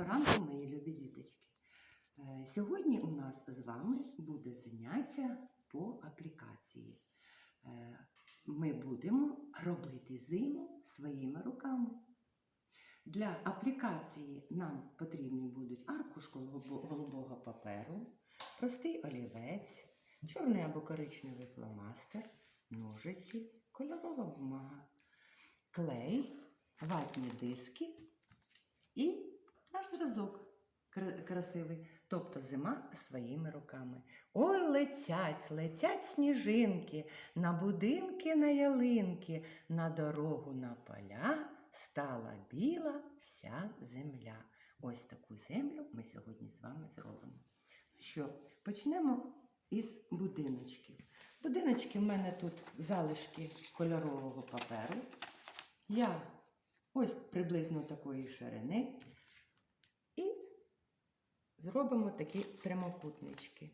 Доброго ранку, мої любі діточки. Е, Сьогодні у нас з вами буде заняття по аплікації. Е, Ми будемо робити зиму своїми руками. Для аплікації нам потрібні будуть аркуш голубого паперу, простий олівець, чорний або коричневий фломастер, ножиці, кольорова бумага, клей, ватні диски і наш зразок красивий, тобто зима своїми руками. Ой, летять, летять сніжинки, на будинки, на ялинки, на дорогу, на поля стала біла вся земля. Ось таку землю ми сьогодні з вами зробимо. Ну що, почнемо із будиночків. Будиночки в мене тут залишки кольорового паперу. Я ось приблизно такої ширини. Зробимо такі прямокутнички.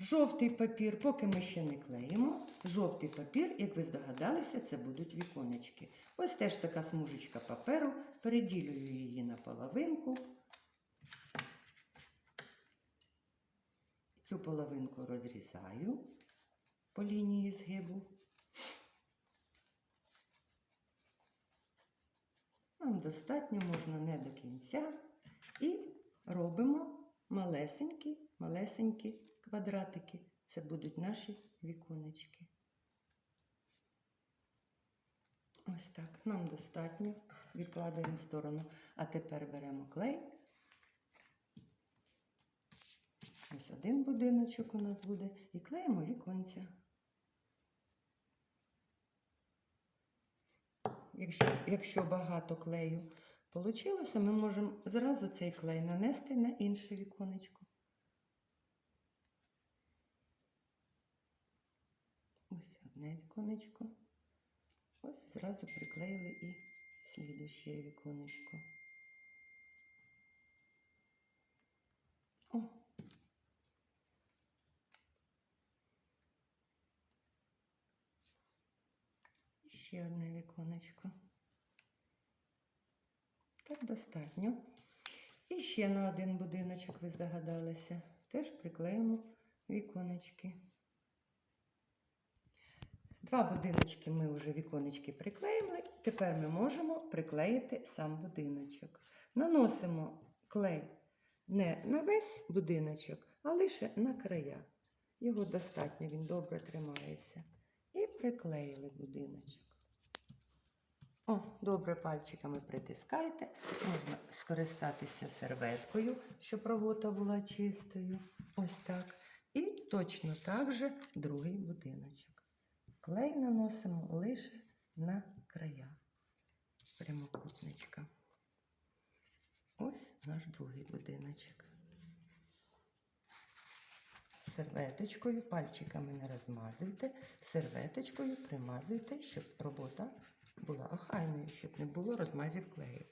Жовтий папір, поки ми ще не клеїмо. Жовтий папір, як ви здогадалися, це будуть віконечки. Ось теж така смужечка паперу. Переділюю її на половинку. Цю половинку розрізаю по лінії згибу. Нам достатньо, можна не до кінця. І робимо малесенькі, малесенькі квадратики. Це будуть наші віконечки. Ось так. Нам достатньо. Відкладаємо в сторону. А тепер беремо клей. Ось один будиночок у нас буде. І клеїмо віконця. Якщо, якщо багато клею получилося, ми можемо зразу цей клей нанести на інше віконечко. Ось одне віконечко. Ось зразу приклеїли і слідуще віконечко. О. І ще одне віконечко. Так достатньо. І ще на один будиночок ви здогадалися. Теж приклеїмо віконечки. Два будиночки ми вже віконечки приклеїли. Тепер ми можемо приклеїти сам будиночок. Наносимо клей не на весь будиночок, а лише на края. Його достатньо, він добре тримається. І приклеїли будиночок. О, добре пальчиками притискайте. Можна скористатися серветкою, щоб робота була чистою. Ось так. І точно так же другий будиночок. Клей наносимо лише на края прямокутничка. Ось наш другий будиночок. Серветочкою, пальчиками не розмазуйте, серветочкою примазуйте, щоб робота була охайною, щоб не було розмазів клею.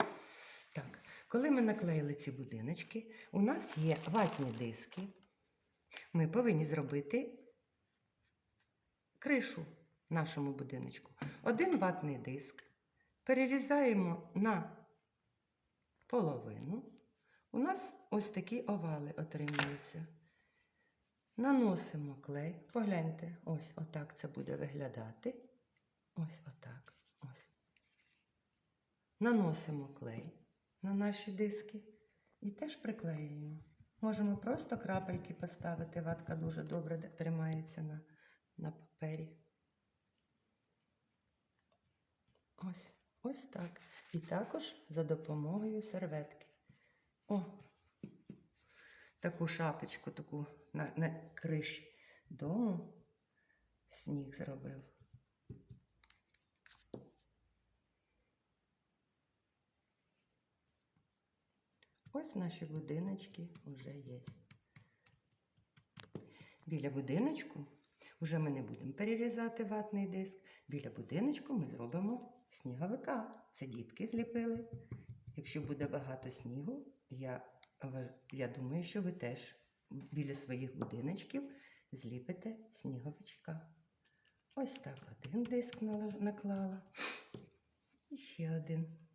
Так, коли ми наклеїли ці будиночки, у нас є ватні диски. Ми повинні зробити кришу нашому будиночку. Один ватний диск перерізаємо на половину. У нас ось такі овали отримуються. Наносимо клей. Погляньте, ось отак це буде виглядати. Ось отак. Ось. Наносимо клей на наші диски і теж приклеюємо. Можемо просто крапельки поставити. Ватка дуже добре тримається на, на папері. Ось, ось так. І також за допомогою серветки. О, таку шапочку, таку на, на криші дому сніг зробив. Ось наші будиночки вже є. Біля будиночку вже ми не будемо перерізати ватний диск. Біля будиночку ми зробимо сніговика. Це дітки зліпили. Якщо буде багато снігу, я, я думаю, що ви теж біля своїх будиночків зліпите сніговичка. Ось так один диск наклала. І ще один.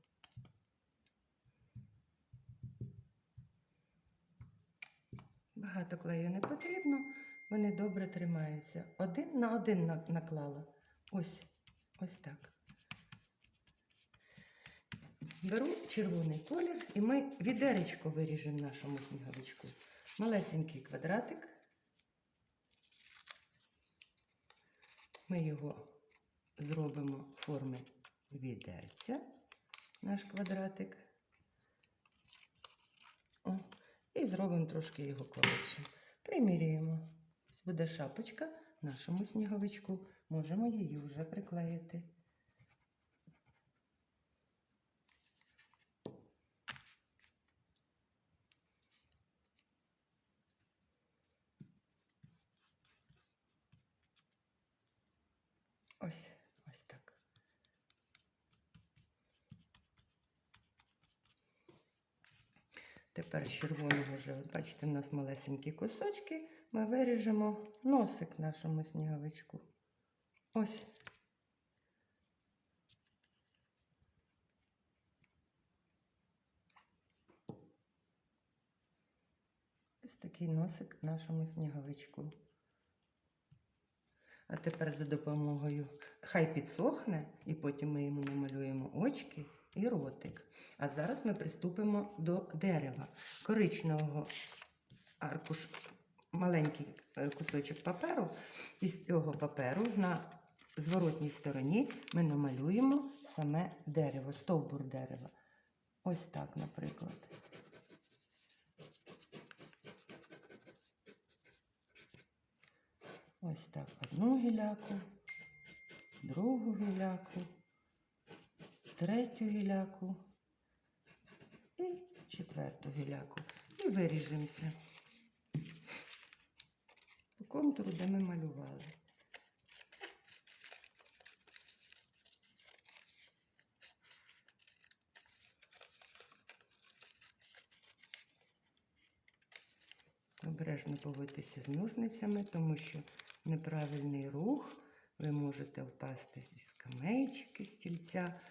Багато клею не потрібно, вони добре тримаються. Один на один наклала. Ось, ось так. Беру червоний колір і ми відеречко виріжемо нашому сніговичку. Малесенький квадратик. Ми його зробимо форми відерця, наш квадратик. О, і зробимо трошки його коротшим. Примірюємо. Ось буде шапочка нашому сніговичку. Можемо її вже приклеїти. Ось, ось так. Тепер з червоного вже, бачите, в нас малесенькі кусочки. Ми виріжемо носик нашому сніговичку. Ось. Ось такий носик нашому сніговичку. А тепер за допомогою хай підсохне, і потім ми йому намалюємо очки і ротик. А зараз ми приступимо до дерева. Коричневого аркуш, маленький е, кусочок паперу. І з цього паперу на зворотній стороні ми намалюємо саме дерево, стовбур дерева. Ось так, наприклад. Ось так одну гіляку, другу гіляку, третю гіляку і четверту гіляку. І виріжемо це по контуру, де ми малювали. Обережно поводьтеся з ножницями, тому що неправильний рух, ви можете впасти зі скамеїчки, стільця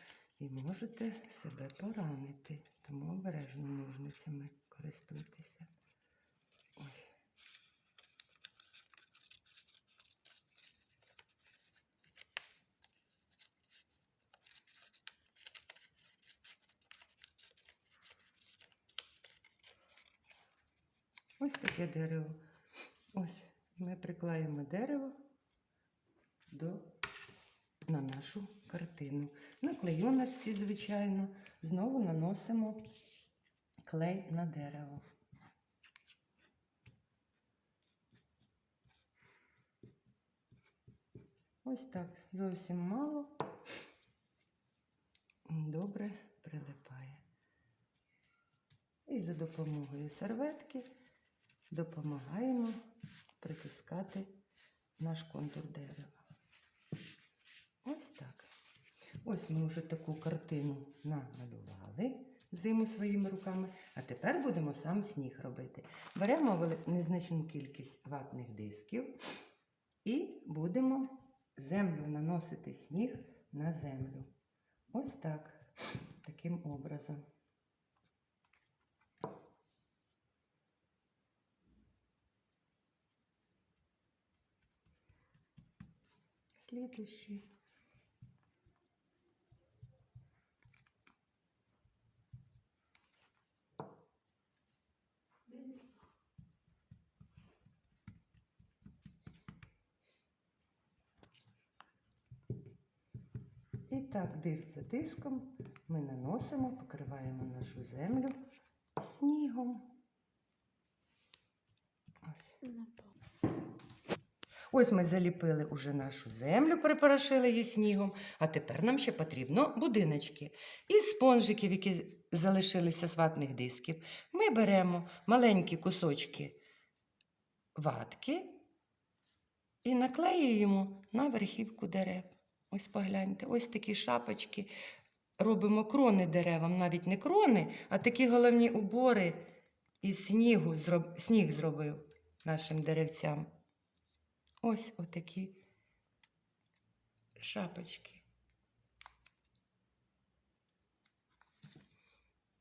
і можете себе поранити. Тому обережно ножницями користуйтеся. Ой. Ось таке дерево. Ось ми приклеїмо дерево до, на нашу картину. На клейоночці, звичайно, знову наносимо клей на дерево. Ось так, зовсім мало. Добре прилипає. І за допомогою серветки допомагаємо притискати наш контур дерева. Ось так. Ось ми вже таку картину намалювали зиму своїми руками, а тепер будемо сам сніг робити. Беремо незначну кількість ватних дисків і будемо землю наносити сніг на землю. Ось так, таким образом. Следующий. І так, диск за диском ми наносимо, покриваємо нашу землю снігом. Ось. Ось ми заліпили уже нашу землю, перепорошили її снігом, а тепер нам ще потрібно будиночки. Із спонжиків, які залишилися з ватних дисків, ми беремо маленькі кусочки ватки і наклеюємо на верхівку дерев. Ось погляньте, ось такі шапочки. Робимо крони деревам, навіть не крони, а такі головні убори із снігу зроб... сніг зробив нашим деревцям. Ось отакі шапочки.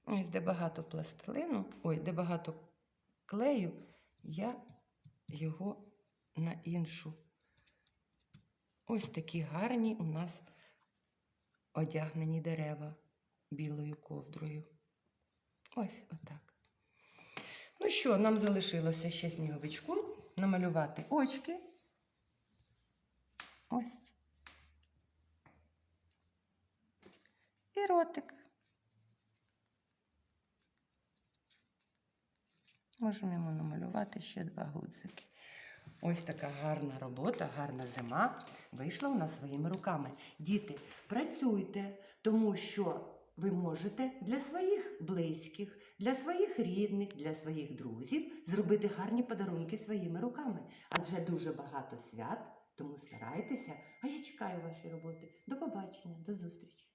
Ось де багато пластилину, ой, де багато клею, я його на іншу. Ось такі гарні у нас одягнені дерева білою ковдрою. Ось отак. Ну що, нам залишилося ще сніговичку намалювати очки. Ось. І ротик. Можемо йому намалювати ще два гудзики. Ось така гарна робота, гарна зима вийшла у нас своїми руками. Діти, працюйте, тому що ви можете для своїх близьких, для своїх рідних, для своїх друзів зробити гарні подарунки своїми руками. Адже дуже багато свят, тому старайтеся. А я чекаю ваші роботи. До побачення, до зустрічі!